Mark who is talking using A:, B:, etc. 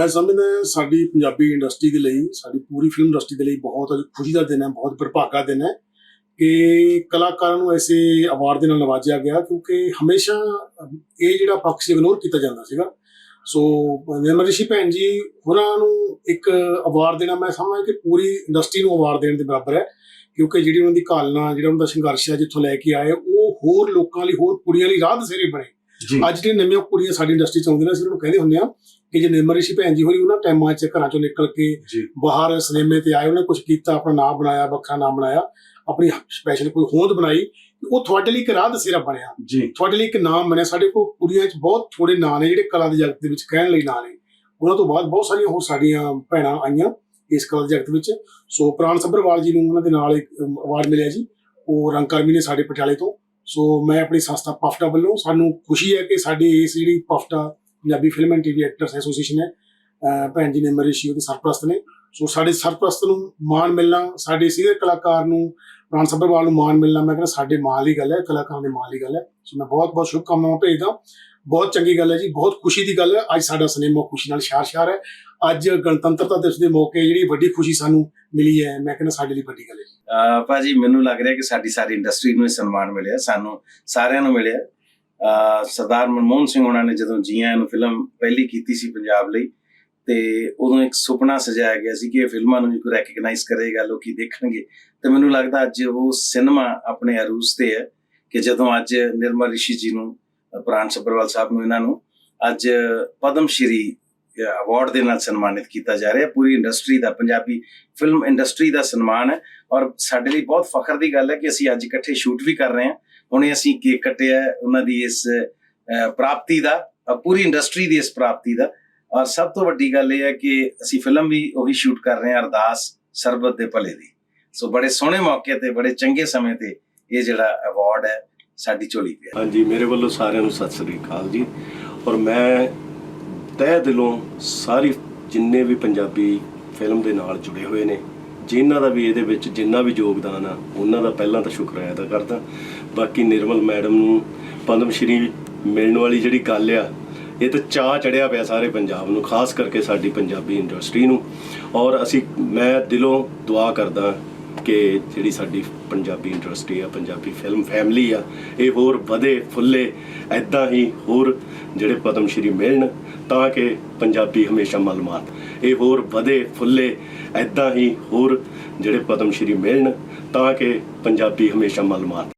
A: ਮੈਂ ਸਮਝਦਾ ਸਾਡੀ ਪੰਜਾਬੀ ਇੰਡਸਟਰੀ ਦੇ ਲਈ, ਸਾਡੀ ਪੂਰੀ ਫਿਲਮ ਇੰਡਸਟਰੀ ਦੇ ਲਈ ਬਹੁਤ ਅੱਜ ਖੁਸ਼ੀ ਦਾ ਦਿਨ ਹੈ, ਬਹੁਤ ਵਰਭਾਗਾ ਦਿਨ ਹੈ ਕਿ ਕਲਾਕਾਰਾਂ ਨੂੰ ਐਸੇ ਅਵਾਰਡ ਦੇ ਨਾਲ ਨਵਾਜਿਆ ਗਿਆ ਕਿਉਂਕਿ ਹਮੇਸ਼ਾ ਇਹ ਜਿਹੜਾ ਪੱਖ ਸੀ ਇਗਨੋਰ ਕੀਤਾ ਜਾਂਦਾ ਸੀਗਾ। ਸੋ ਨਿਰਮਲ ਰਿਸ਼ੀ ਭੈਣ ਜੀ ਹੋਰਾਂ ਨੂੰ ਇੱਕ ਅਵਾਰਡ ਦੇਣਾ ਮੈਂ ਸਮਝਦਾ ਕਿ ਪੂਰੀ ਇੰਡਸਟਰੀ ਨੂੰ ਅਵਾਰਡ ਦੇਣ ਦੇ ਬਰਾਬਰ ਹੈ ਕਿਉਂਕਿ ਜਿਹੜੀ ਉਹਨਾਂ ਦੀ ਕਾਲਨਾ ਜਿਹੜਾ ਉਹਨਾਂ ਦਾ ਸੰਘਰਸ਼ ਹੈ, ਜਿੱਥੋਂ ਲੈ ਕੇ ਆਏ, ਉਹ ਹੋਰ ਲੋਕਾਂ ਲਈ, ਹੋਰ ਕੁੜੀਆਂ ਲਈ ਰਾਹ ਦਸੇਰੇ ਬਣੇ। ਅੱਜ ਜਿਹੜੀਆਂ ਨਵੀਆਂ ਕੁੜੀਆਂ ਸਾਡੀ ਇੰਡਸਟਰੀ ਚ ਆਉਂਦੀਆਂ ਨੇ ਅਸੀਂ ਉਹਨਾਂ ਨੂੰ ਕਹਿੰਦੇ ਹੁੰਦੇ ਆ ਕਿ ਜੇ ਨਿਰਮਲ ਰਿਸ਼ੀ ਭੈਣ ਜੀ ਹੋਰੀ ਉਹਨਾਂ ਟਾਈਮਾਂ 'ਚ ਘਰਾਂ ਚੋਂ ਨਿਕਲ ਕੇ ਬਾਹਰ ਸਿਨੇਮੇ ਤੇ ਆਏ ਉਹਨੇ ਕੁਝ ਕੀਤਾ ਆਪਣਾ ਨਾਮ ਬਣਾਇਆ ਵੱਖਰਾ ਨਾਮ ਬਣਾਇਆ ਆਪਣੀ ਸਪੈਸ਼ਲ ਕੋਈ ਹੋਂਦ ਬਣਾਈ ਉਹ ਤੁਹਾਡੇ ਲਈ ਇੱਕ ਰਾਹ ਦਸੇਰਾ ਬਣਿਆ। ਤੁਹਾਡੇ ਲਈ ਇੱਕ ਨਾਮ ਬਣਿਆ। ਸਾਡੇ ਕੋਲ ਕੁੜੀਆਂ 'ਚ ਬਹੁਤ ਥੋੜੇ ਨਾਂ ਨੇ ਜਿਹੜੇ ਕਲਾ ਦੇ ਜਗਤ ਦੇ ਵਿੱਚ ਕਹਿਣ ਲਈ ਨਾਂ ਨੇ। ਉਹਨਾਂ ਤੋਂ ਬਾਅਦ ਬਹੁਤ ਸਾਰੀਆਂ ਹੋਰ ਸਾਡੀਆਂ ਭੈਣਾਂ ਆਈਆਂ ਇਸ ਕਲਾ ਦੇ ਜਗਤ ਵਿੱਚ। ਸੋ ਪ੍ਰਾਣ ਸੱਭਰਵਾਲ ਜੀ ਨੂੰ ਉਹਨਾਂ ਦੇ ਨਾਲ ਇੱਕ ਅਵਾਰਡ ਮਿਲਿਆ ਜੀ। ਉਹ ਰੰਗਕਰਮੀ ਨੇ ਸਾਡੇ ਪਟਿਆਲੇ ਤੋਂ। ਸੋ ਮੈਂ ਆਪਣੀ ਸੰਸਥਾ ਪਫਟਾ ਵੱਲੋਂ ਸਾਨੂੰ ਖੁਸ਼ੀ ਹੈ ਕਿ ਸਾਡੀ ਇਸ ਜਿਹੜੀ PFTA Punjabi film and TV actors association ਹੈ ਭੈਣ ਜੀ ਨੇ ਮਰੀਸ਼ੀ ਉਹਦੇ ਸਰਪ੍ਰਸਤ ਨੇ। ਸੋ ਸਾਡੇ ਸਰਪ੍ਰਸਤ ਨੂੰ ਮਾਣ ਮਿਲਣਾ, ਸਾਡੇ ਸੀਨੀਅਰ ਕਲਾਕਾਰ ਨੂੰ, ਪ੍ਰਾਣ ਸੱਭਰਵਾਲ ਨੂੰ ਮਾਣ ਮਿਲਣਾ, ਮੈਂ ਕਹਿੰਦਾ ਸਾਡੇ ਮਾਣ ਦੀ ਗੱਲ ਹੈ, ਕਲਾਕਾਰਾਂ ਦੇ ਮਾਣ ਦੀ ਗੱਲ ਹੈ। ਸੋ ਮੈਂ ਬਹੁਤ ਬਹੁਤ ਸ਼ੁਭਕਾਮਨਾਵਾਂ ਭੇਜਦਾ ਬਹੁਤ ਚੰਗੀ ਗੱਲ ਹੈ ਜੀ, ਬਹੁਤ ਖੁਸ਼ੀ ਦੀ ਗੱਲ ਹੈ। ਅੱਜ ਸਾਡਾ ਸਿਨੇਮਾ ਖੁਸ਼ੀ ਨਾਲ ਸ਼ਾਰ-ਸ਼ਾਰ ਹੈ। ਅੱਜ ਗਣਤੰਤਰਤਾ ਦਿਵਸ ਦੇ ਮੌਕੇ ਜਿਹੜੀ ਵੱਡੀ ਖੁਸ਼ੀ ਸਾਨੂੰ ਮਿਲੀ ਹੈ, ਮੈਂ ਕਹਿੰਦਾ ਸਾਡੇ ਲਈ ਵੱਡੀ ਗੱਲ ਹੈ ਜੀ।
B: ਭਾਜੀ, ਮੈਨੂੰ ਲੱਗ ਰਿਹਾ ਕਿ ਸਾਡੀ ਸਾਰੀ ਇੰਡਸਟਰੀ ਨੂੰ ਸਨਮਾਨ ਮਿਲਿਆ, ਸਾਨੂੰ ਸਾਰਿਆਂ ਨੂੰ ਮਿਲਿਆ। ਸਰਦਾਰ ਮਨਮੋਹਨ ਸਿੰਘ ਉਹਨਾਂ ਨੇ ਜਦੋਂ ਜੀਆਂ ਨੂੰ ਫਿਲਮ ਪਹਿਲੀ ਕੀਤੀ ਸੀ ਪੰਜਾਬ ਲਈ, ਤੇ ਉਦੋਂ ਇੱਕ ਸੁਪਨਾ ਸਜਾਇਆ ਗਿਆ ਸੀ ਕਿ ਇਹ ਫਿਲਮਾਂ ਨੂੰ ਵੀ ਕੋਈ ਰੈਕਗਨਾਈਜ਼ ਕਰੇਗਾ ਲੋਕੀ ਦੇਖਣਗੇ। ਤੇ ਮੈਨੂੰ ਲੱਗਦਾ ਅੱਜ ਉਹ ਸਿਨੇਮਾ ਆਪਣੇ ਅਰੂਸ ਤੇ ਹੈ ਕਿ ਜਦੋਂ ਅੱਜ ਨਿਰਮਲ ਰਿਸ਼ੀ ਜੀ ਨੂੰ ਪ੍ਰਾਣ ਸੱਭਰਵਾਲ ਸਾਹਿਬ ਨੂੰ ਇਹਨਾਂ ਨੂੰ ਅੱਜ ਪਦਮ ਸ਼੍ਰੀ ਅਵਾਰਡ ਦੇ ਨਾਲ ਸਨਮਾਨਿਤ ਕੀਤਾ ਜਾ ਰਿਹਾ ਪੂਰੀ ਇੰਡਸਟਰੀ ਦਾ, ਪੰਜਾਬੀ ਫਿਲਮ ਇੰਡਸਟਰੀ ਦਾ ਸਨਮਾਨ ਹੈ। ਔਰ ਸਾਡੇ ਲਈ ਬਹੁਤ ਫਖਰ ਦੀ ਗੱਲ ਹੈ ਕਿ ਅਸੀਂ ਅੱਜ ਇਕੱਠੇ ਸ਼ੂਟ ਵੀ ਕਰ ਰਹੇ ਹਾਂ। ਹੁਣੇ ਅਸੀਂ ਕੇਕ ਕੱਟਿਆ ਉਹਨਾਂ ਦੀ ਇਸ ਪ੍ਰਾਪਤੀ ਦਾ ਪੂਰੀ ਇੰਡਸਟਰੀ ਦੀ ਇਸ ਪ੍ਰਾਪਤੀ ਦਾ। ਔਰ ਸਭ ਤੋਂ ਵੱਡੀ ਗੱਲ ਇਹ ਹੈ ਕਿ ਅਸੀਂ ਫਿਲਮ ਵੀ ਉਹੀ ਸ਼ੂਟ ਕਰ ਰਹੇ ਹਾਂ, ਅਰਦਾਸ, ਸਰਬਤ ਦੇ ਭਲੇ ਦੀ। ਸੋ ਬੜੇ ਸੋਹਣੇ ਮੌਕੇ ਤੇ, ਬੜੇ ਚੰਗੇ ਸਮੇਂ ਤੇ ਇਹ ਜਿਹੜਾ ਅਵਾਰਡ ਹੈ ਸਾਡੀ ਝੋਲੀ ਪਿਆ
C: ਹਾਂਜੀ, ਮੇਰੇ ਵੱਲੋਂ ਸਾਰਿਆਂ ਨੂੰ ਸਤਿ ਸ੍ਰੀ ਅਕਾਲ ਜੀ। ਔਰ ਮੈਂ ਤਹਿ ਦਿਲੋਂ ਸਾਰੀ ਜਿੰਨੇ ਵੀ ਪੰਜਾਬੀ ਫਿਲਮ ਦੇ ਨਾਲ ਜੁੜੇ ਹੋਏ ਨੇ, ਜਿਨ੍ਹਾਂ ਦਾ ਵੀ ਇਹਦੇ ਵਿੱਚ ਜਿੰਨਾ ਵੀ ਯੋਗਦਾਨ ਆ, ਉਹਨਾਂ ਦਾ ਪਹਿਲਾਂ ਤਾਂ ਸ਼ੁਕਰ ਅਦਾ ਕਰਦਾ। ਬਾਕੀ ਨਿਰਮਲ ਮੈਡਮ ਨੂੰ ਪਦਮ ਸ਼੍ਰੀ ਮਿਲਣ ਵਾਲੀ ਜਿਹੜੀ ਗੱਲ ਆ, ਇਹ ਤਾਂ ਚਾਹ ਚੜਿਆ ਪਿਆ ਸਾਰੇ ਪੰਜਾਬ ਨੂੰ, ਖਾਸ ਕਰਕੇ ਸਾਡੀ ਪੰਜਾਬੀ ਇੰਡਸਟਰੀ ਨੂੰ। ਔਰ ਅਸੀਂ, ਮੈਂ ਦਿਲੋਂ ਦੁਆ ਕਰਦਾ ਕਿ ਜਿਹੜੀ ਸਾਡੀ ਪੰਜਾਬੀ ਇੰਡਸਟਰੀ ਆ, ਪੰਜਾਬੀ ਫਿਲਮ ਫੈਮਿਲੀ ਆ, ਇਹ ਹੋਰ ਵਧੇ, ਫੁੱਲੇ ਐਦਾਂ ਹੀ ਹੋਰ ਜਿਹੜੇ ਪਦਮ ਸ਼੍ਰੀ ਮਿਲਣ, ਤਾਂ ਕਿ ਪੰਜਾਬੀ ਹਮੇਸ਼ਾ ਮਲਮਾਤ ਇਹ ਹੋਰ ਵਧੇ, ਫੁੱਲੇ ਐਦਾਂ ਹੀ ਹੋਰ ਜਿਹੜੇ ਪਦਮ ਸ਼੍ਰੀ ਮਿਲਣ, ਤਾਂ ਕਿ ਪੰਜਾਬੀ ਹਮੇਸ਼ਾ ਮਲਮਾਤ